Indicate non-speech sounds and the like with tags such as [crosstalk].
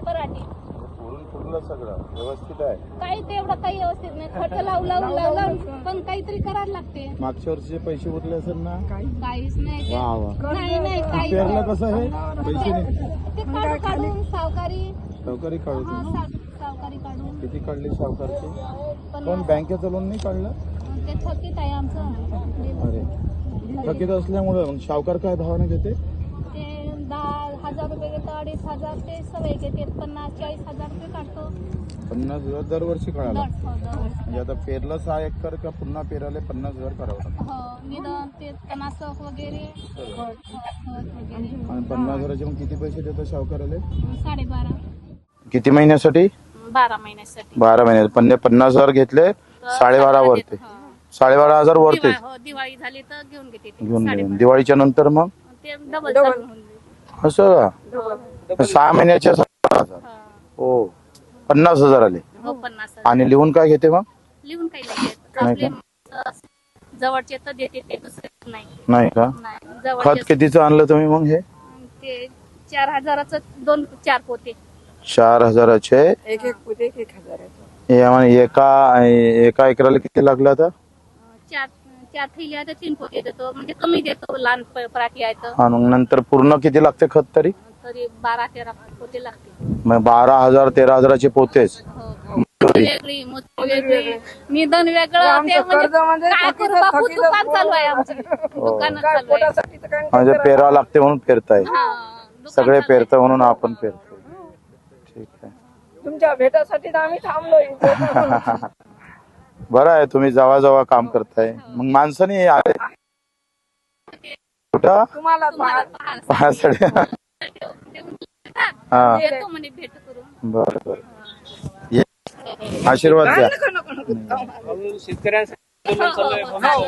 पराठी पुरून फुटलं सगळं व्यवस्थित आहे. काही तेवढं काही व्यवस्थित नाही. लावून पण काहीतरी करायला लागते. मागच्या वर्षीचे पैसे उरले असेल ना काहीच नाही. ते. वा वा. नाही नाही पेरलं. कसं हे पैसे नाही. ते काढून काढून सावकारी. सावकारी हा, साव- सावकारी काढून. किती काढली सावकारची? पण पण बँकेचं लोन नाही काढलं? ते थकीत आहे आमचं. अरे थकीत असल्यामुळं मग सावकार काय भावाने घेते? दहा हजार रुपये घेतो अडीच हजार ते सवय घेते पन्नास चाळीस हजार रुपये काढतो. पन्नास हजार दरवर्षी काढायला दर- हो. म्हणजे आता पेरलं सहा एकर का पुन्हा पेरायला पन्नास हजार करावं लागतं? हो निदान ते तणासक वगैरे. खत वगैरे. आणि पन्नास हजाराचे मग किती पैसे देतो सावकाराला साडेबारा. किती महिन्यासाठी? बारा महिन्यासाठी. बारा महिन्यात. पन्ने पन्नास हजार घेतले साडेबारा वरते. हो. साडेबारा हजार वरते. दिवा- हो, दिवाळी झाली तर घेऊन घेते ते. घेऊन साडेबारा. गेले दिवाळीच्या नंतर मग? ते डबल चालू होऊन जाईल. असं? का सहा महिन्याच्या हजार. हा. पन्नास हजार आले. हो पन्नास हजार. आणि लिहून काय घेते मग? लिहून काही नाही देत. नाही आपले अं, जवळचे तर देते ते दुसरे नाही. नाही का? नाही खत जवळचे कितीचं आणलं तुम्ही मग हे? ते चार हजाराचं दोन चार पोते. चार हजाराचे? एक एक पोते एक एक. हे आम्हाला एका एका एकराला किती लागलं आता? अं, चार तर तीन पोते देतो म्हणजे कमी देतो लहान प- पराठी आहे तर मग नंतर पूर्ण किती लागते खत तरी? तरी बारा तेरा पोते लागते. मग बारा हजार तेरा हजाराचे पोतेच. हो. वेगळी वेगळी. निधन वेगळं ते आमचं कर्ज म्हणजे म्हणजे काय थकीत- करू बापू? थकीत दुकान चालू आहे आमचं. हो. दुकान काय चालू आहे. पोटासाठी तर काय म्हणजे पेरावं लागते म्हणून पेरताय. हा, दुकान सगळे चालू आहे. पेरतं म्हणून आपण पेरतो ठीक आहे. तुमच्या भेटासाठी तर आम्ही थांबलो इथे. [laughs] बरं आहे तुम्ही जवळ जवळ काम करताय. मग माणसाने आले. कुठं? तुम्हाला पाहासाठी हा. बरं. आशीर्वाद द्या. नको